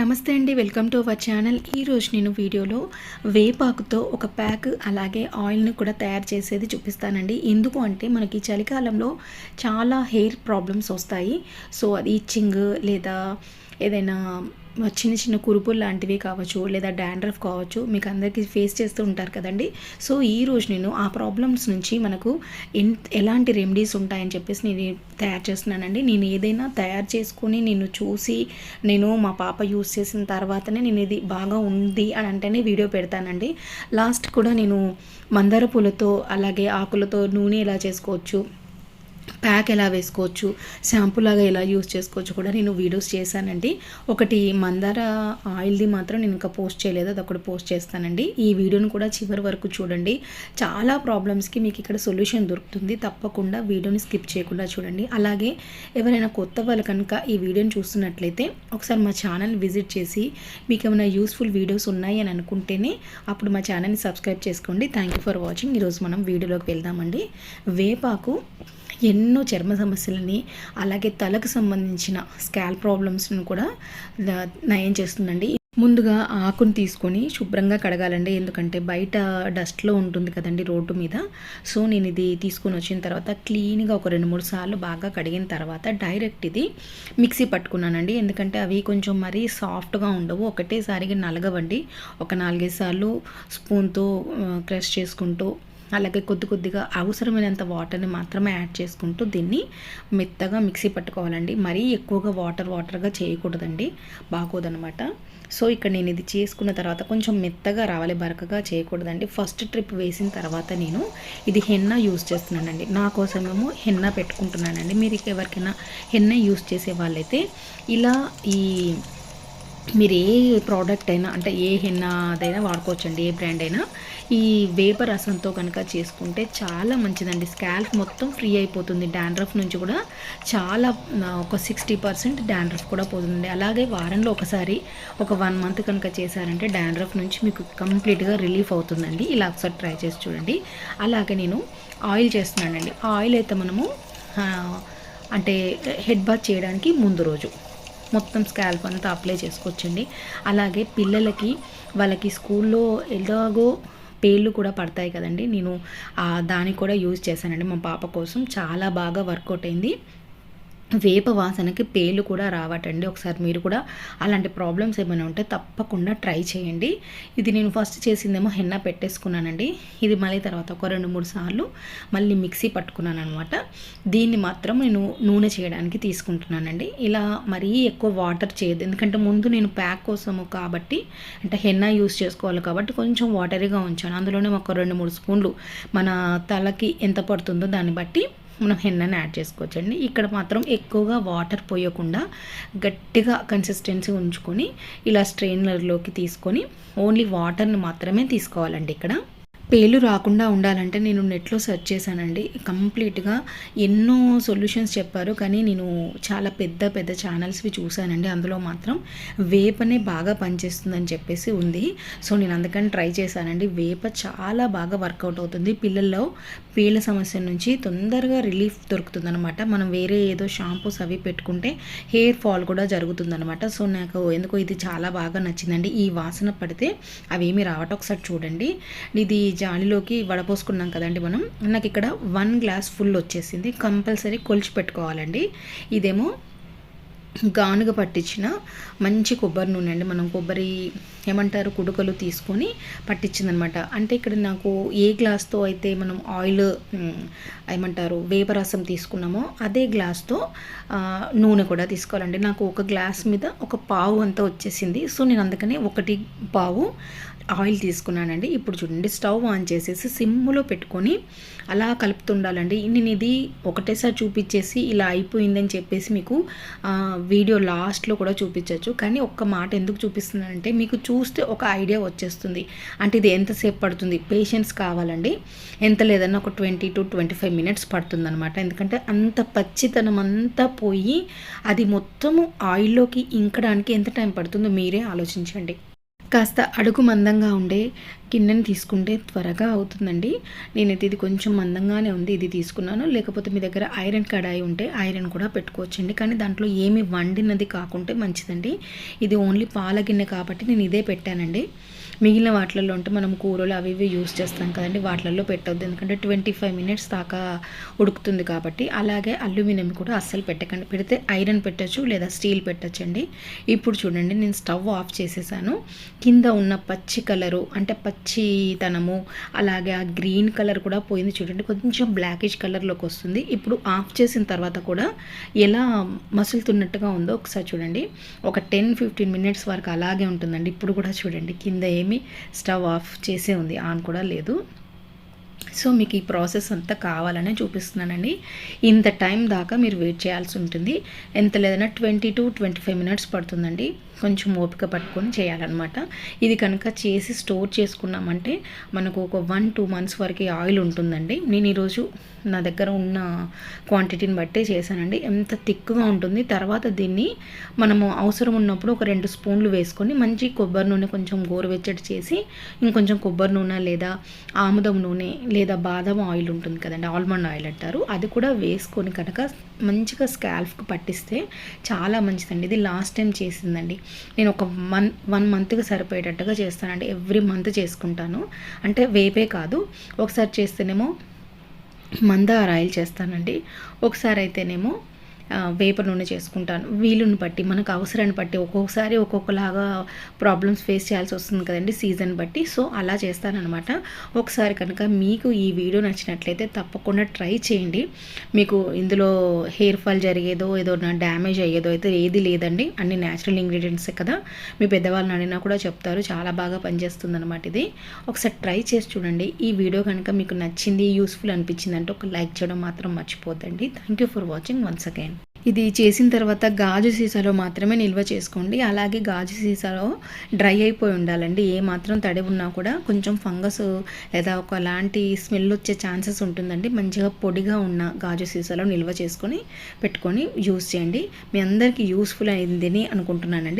నమస్తే అండి welcome to our channel. ఈరోజు నేను వీడియోలో వేపాకుతో ఒక ప్యాక్ అలాగే ఆయిల్ని కూడా తయారు చేసేది చూపిస్తానండి. ఎందుకు అంటే మనకి చలికాలంలో చాలా హెయిర్ ప్రాబ్లమ్స్ వస్తాయి. సో అది ఇచ్చింగ్ లేదా ఏదైనా చిన్న చిన్న కురుపులు లాంటివి కావచ్చు లేదా డాండ్రఫ్ కావచ్చు మీకు అందరికీ ఫేస్ చేస్తూ ఉంటారు కదండి. సో ఈ రోజు నేను ఆ ప్రాబ్లమ్స్ నుంచి మనకు ఎలాంటి రెమెడీస్ ఉంటాయని చెప్పేసి నేను తయారు చేస్తున్నానండి. నేను ఏదైనా తయారు చేసుకొని నేను చూసి నేను మా పాప యూస్ చేసిన తర్వాతనే నేను ఇది బాగా ఉంది అని అంటేనే వీడియో పెడతానండి. లాస్ట్ కూడా నేను మందార పూలతో అలాగే ఆకులతో నూనె ఎలా చేసుకోవచ్చు ప్యాక్ ఎలా వేసుకోవచ్చు షాంపూ లాగా ఎలా యూస్ చేసుకోవచ్చు కూడా నేను వీడియోస్ చేశానండి. ఒకటి మందార ఆయిల్ది మాత్రం నేను ఇంకా పోస్ట్ చేయలేదు అది ఒకటి పోస్ట్ చేస్తానండి. ఈ వీడియోను కూడా చివరి వరకు చూడండి. చాలా ప్రాబ్లమ్స్కి మీకు ఇక్కడ సొల్యూషన్ దొరుకుతుంది. తప్పకుండా వీడియోని స్కిప్ చేయకుండా చూడండి. అలాగే ఎవరైనా కొత్త వాళ్ళు కనుక ఈ వీడియోని చూస్తున్నట్లయితే ఒకసారి మా ఛానల్ విజిట్ చేసి మీకు ఏమైనా యూస్ఫుల్ వీడియోస్ ఉన్నాయి అని అనుకుంటేనే అప్పుడు మా ఛానల్ని సబ్స్క్రైబ్ చేసుకోండి. Thank you for watching. ఈరోజు మనం వీడియోలోకి వెళ్దామండి. వేపాకు ఎన్నో చర్మ సమస్యలని అలాగే తలకు సంబంధించిన స్కాల్ ప్రాబ్లమ్స్ని కూడా నయం చేస్తుందండి. ముందుగా ఆకును తీసుకొని శుభ్రంగా కడగాలండి. ఎందుకంటే బయట డస్ట్లో ఉంటుంది కదండి రోడ్డు మీద. సో నేను ఇది తీసుకొని వచ్చిన తర్వాత క్లీన్గా ఒక రెండు మూడు సార్లు బాగా కడిగిన తర్వాత డైరెక్ట్ ఇది మిక్సీ పట్టుకున్నానండి. ఎందుకంటే అవి కొంచెం మరీ సాఫ్ట్గా ఉండవు. ఒకటేసారిగా నలగవండి. ఒక నాలుగైదు సార్లు స్పూన్తో క్రష్ చేసుకుంటూ అలాగే కొద్ది కొద్దిగా అవసరమైనంత వాటర్ని మాత్రమే యాడ్ చేసుకుంటూ దీన్ని మెత్తగా మిక్సీ పట్టుకోవాలండి. మరీ ఎక్కువగా వాటర్ వాటర్గా చేయకూడదండి. బాగోదనమాట సో ఇక్కడ నేను ఇది చేసుకున్న తర్వాత కొంచెం మెత్తగా రావాలి బరకగా చేయకూడదండి. ఫస్ట్ ట్రిప్ వేసిన తర్వాత నేను ఇది హెన్న యూస్ చేస్తున్నానండి. నా కోసమేమో హెన్న పెట్టుకుంటున్నానండి. మీరు ఎవరికైనా హెన్న యూస్ చేసే వాళ్ళైతే ఇలా ఈ మీరు ఏ ప్రోడక్ట్ అయినా అంటే ఏ హెన్నా అదైనా వాడుకోవచ్చండి ఏ బ్రాండ్ అయినా ఈ వేప రసంతో కనుక చేసుకుంటే చాలా మంచిదండి. స్కాల్ఫ్ మొత్తం ఫ్రీ అయిపోతుంది. డాండ్రఫ్ నుంచి కూడా చాలా ఒక సిక్స్టీ పర్సెంట్ డాండ్రఫ్ కూడా పోతుంది అలాగే వారంలో ఒకసారి ఒక వన్ మంత్ కనుక చేశారంటే డాండ్రఫ్ నుంచి మీకు కంప్లీట్గా రిలీఫ్ అవుతుందండి. ఇలా ఒకసారి ట్రై చేసి చూడండి. అలాగే నేను ఆయిల్ చేస్తున్నానండి. ఆయిల్ అయితే మనము అంటే హెడ్ బాత్ చేయడానికి ముందు రోజు. మొత్తం స్కాల్ప్ అంతా అప్లై చేసుకోవచ్చండి. అలాగే పిల్లలకి వాళ్ళకి స్కూల్లో ఎలాగో పేర్లు కూడా పడతాయి కదండి. నేను దాన్ని కూడా యూజ్ చేశానండి మా పాప కోసం. చాలా బాగా వర్కౌట్ అయింది. వేప వాసనకి పేలు కూడా రావటండి. ఒకసారి మీరు కూడా అలాంటి ప్రాబ్లమ్స్ ఏమైనా ఉంటే తప్పకుండా ట్రై చేయండి. ఇది నేను ఫస్ట్ చేసిందేమో హెన్న పెట్టేసుకున్నానండి. ఇది మళ్ళీ తర్వాత ఒక రెండు మూడు సార్లు మళ్ళీ మిక్సీ పట్టుకున్నాను అనమాట దీన్ని మాత్రం నేను నూనె చేయడానికి తీసుకుంటున్నానండి. ఇలా మరీ ఎక్కువ వాటర్ చేయదు ఎందుకంటే ముందు నేను ప్యాక్ కోసము కాబట్టి అంటే హెన్న యూస్ చేసుకోవాలి కాబట్టి కొంచెం వాటరీగా ఉంచాను. అందులోనే ఒక రెండు మూడు స్పూన్లు మన తలకి ఎంత పడుతుందో దాన్ని బట్టి మనం హెన్నని యాడ్ చేసుకోవచ్చండి. ఇక్కడ మాత్రం ఎక్కువగా వాటర్ పోయకుండా గట్టిగా కన్సిస్టెన్సీ ఉంచుకొని ఇలా స్ట్రెయినర్లోకి తీసుకొని ఓన్లీ వాటర్ని మాత్రమే తీసుకోవాలండి ఇక్కడ. పేలు రాకుండా ఉండాలంటే నేను నెట్లో సెర్చ్ చేశానండి. కంప్లీట్గా ఎన్నో సొల్యూషన్స్ చెప్పారు. కానీ నేను చాలా పెద్ద పెద్ద ఛానల్స్వి చూశానండి. అందులో మాత్రం వేపనే బాగా పనిచేస్తుందని చెప్పేసి ఉంది. సో నేను అందుకని ట్రై చేశానండి. వేప చాలా బాగా వర్కౌట్ అవుతుంది. పిల్లల్లో పీల సమస్య నుంచి తొందరగా రిలీఫ్ దొరుకుతుందనమాట మనం వేరే ఏదో షాంపూస్ అవి పెట్టుకుంటే హెయిర్ ఫాల్ కూడా జరుగుతుందనమాట సో నాకు ఎందుకో ఇది చాలా బాగా నచ్చిందండి. ఈ వాసన పడితే అవేమి రావటం. ఒకసారి చూడండి. ఇది జాలిలోకి వడపోసుకున్నాం కదండి మనం. నాకు ఇక్కడ వన్ గ్లాస్ ఫుల్ వచ్చేసింది. కంపల్సరీ కొలిచి పెట్టుకోవాలండి. ఇదేమో గానుగ పట్టించిన మంచి కొబ్బరి నూనె అండి. మనం కొబ్బరి ఏమంటారు కుడుకలు తీసుకొని పట్టించిందనమాట. అంటే ఇక్కడ నాకు ఏ గ్లాస్తో అయితే మనం ఆయిల్ ఏమంటారు వేపరసం తీసుకున్నామో అదే గ్లాస్తో నూనె కూడా తీసుకోవాలండి. నాకు ఒక గ్లాస్ మీద ఒక పావు అంతా వచ్చేసింది. సో నేను అందుకని ఒకటి పావు ఆయిల్ తీసుకున్నానండి. ఇప్పుడు చూడండి స్టవ్ ఆన్ చేసేసి సిమ్లో పెట్టుకొని అలా కలుపుతుండాలండి. నేను ఇది ఒకటేసారి చూపించేసి ఇలా అయిపోయిందని చెప్పేసి మీకు వీడియో లాస్ట్లో కూడా చూపించవచ్చు కానీ ఒక్క మాట ఎందుకు చూపిస్తున్నానంటే మీకు చూస్తే ఒక ఐడియా వచ్చేస్తుంది. అంటే ఇది ఎంతసేపు పడుతుంది? పేషెన్స్ కావాలండి. ఎంత లేదన్నా ఒక twenty to twenty five minutes పడుతుందనమాట ఎందుకంటే అంత పచ్చితనం అంతా పోయి అది మొత్తము ఆయిల్లోకి ఇంకడానికి ఎంత టైం పడుతుందో మీరే ఆలోచించండి. కాస్త అడుగు మందంగా ఉండే గిన్నెని తీసుకుంటే త్వరగా అవుతుందండి. నేనైతే ఇది కొంచెం మందంగానే ఉంది ఇది తీసుకున్నాను. లేకపోతే మీ దగ్గర ఐరన్ కడాయి ఉంటే ఐరన్ కూడా పెట్టుకోవచ్చండి. కానీ దాంట్లో ఏమి వండినది కాకుంటే మంచిదండి. ఇది ఓన్లీ పాల గిన్నె కాబట్టి నేను ఇదే పెట్టానండి. మిగిలిన వాటిలలో ఉంటే మనం కూరలు అవి ఇవి యూస్ చేస్తాం కదండి వాటిలలో పెట్టవద్దు ఎందుకంటే ట్వంటీ ఫైవ్ మినిట్స్ దాకా ఉడుకుతుంది కాబట్టి. అలాగే అల్యూమినియం కూడా అస్సలు పెట్టకండి. పెడితే ఐరన్ పెట్టచ్చు లేదా స్టీల్ పెట్టచ్చండి. ఇప్పుడు చూడండి నేను స్టవ్ ఆఫ్ చేసేసాను. కింద ఉన్న పచ్చి కలరు అంటే పచ్చితనము అలాగే ఆ గ్రీన్ కలర్ కూడా పోయింది చూడండి. కొంచెం బ్లాకిష్ కలర్లోకి వస్తుంది. ఇప్పుడు ఆఫ్ చేసిన తర్వాత కూడా ఎలా మసులుతున్నట్టుగా ఉందో ఒకసారి చూడండి. ఒక టెన్ ఫిఫ్టీన్ మినిట్స్ వరకు అలాగే ఉంటుందండి. ఇప్పుడు కూడా చూడండి కింద ఏమి స్టవ్ ఆఫ్ చేసే ఉంది ఆన్ కూడా లేదు. సో మీకు ఈ ప్రాసెస్ అంతా కావాలనే చూపిస్తున్నానండి. ఇంత టైం దాకా మీరు వెయిట్ చేయాల్సి ఉంటుంది. ఎంత లేదన్నా twenty to twenty five minutes పడుతుందండి. కొంచెం ఓపిక పట్టుకొని చేయాలన్నమాట. ఇది కనుక చేసి స్టోర్ చేసుకున్నామంటే మనకు ఒక వన్ టూ మంత్స్ వరకు ఆయిల్ ఉంటుందండి. నేను ఈరోజు నా దగ్గర ఉన్న క్వాంటిటీని బట్టే చేశానండి. ఎంత థిక్గా ఉంటుంది. తర్వాత దీన్ని మనము అవసరం ఉన్నప్పుడు ఒక రెండు స్పూన్లు వేసుకొని మంచి కొబ్బరి నూనె కొంచెం గోరువెచ్చటి చేసి ఇంకొంచెం కొబ్బరి నూనె లేదా ఆముదం నూనె లేదా బాదం ఆయిల్ ఉంటుంది కదండి ఆల్మండ్ ఆయిల్ అంటారు. అది కూడా వేసుకొని కనుక మంచిగా స్కాల్ఫ్కి పట్టిస్తే చాలా మంచిదండి. ఇది లాస్ట్ టైం చేసిందండి. నేను ఒక మన్ వన్ మంత్కి సరిపోయేటట్టుగా చేస్తానండి. ఎవ్రీ మంత్ చేసుకుంటాను. అంటే వేపే కాదు. ఒకసారి చేస్తేనేమో మందార ఆయిల్ చేస్తానండి. ఒకసారి అయితేనేమో వేప నూనె చేసుకుంటాను. వీలుని బట్టి మనకు అవసరాన్ని బట్టి ఒక్కొక్కసారి ఒక్కొక్కలాగా ప్రాబ్లమ్స్ ఫేస్ చేయాల్సి వస్తుంది కదండి సీజన్ బట్టి. సో అలా చేస్తానమాట ఒకసారి కనుక మీకు ఈ వీడియో నచ్చినట్లయితే తప్పకుండా ట్రై చేయండి. మీకు ఇందులో హెయిర్ ఫాల్ జరిగేదో ఏదో నా డ్యామేజ్ అయ్యేదో అయితే ఏది లేదండి. అన్ని న్యాచురల్ ఇంగ్రీడియంట్సే కదా. మీ పెద్దవాళ్ళని అడిగినా కూడా చెప్తారు. చాలా బాగా పనిచేస్తుంది అనమాట ఇది. ఒకసారి ట్రై చేసి చూడండి. ఈ వీడియో కనుక మీకు నచ్చింది యూస్ఫుల్ అనిపించింది అంటే ఒక లైక్ చేయడం మాత్రం మర్చిపోద్దండి. Thank you for watching once again ఇది చేసిన తర్వాత గాజు సీసాలో మాత్రమే నిల్వ చేసుకోండి. అలాగే గాజు సీసాలో డ్రై అయిపోయి ఉండాలండి. ఏ మాత్రం తడి ఉన్నా కూడా కొంచెం ఫంగస్ లేదా ఒకలాంటి స్మెల్ వచ్చే ఛాన్సెస్ ఉంటుందండి. మంచిగా పొడిగా ఉన్న గాజు సీసాలో నిల్వ చేసుకొని పెట్టుకొని యూస్ చేయండి. మీ అందరికీ యూస్ఫుల్ అయిందని అనుకుంటున్నానండి.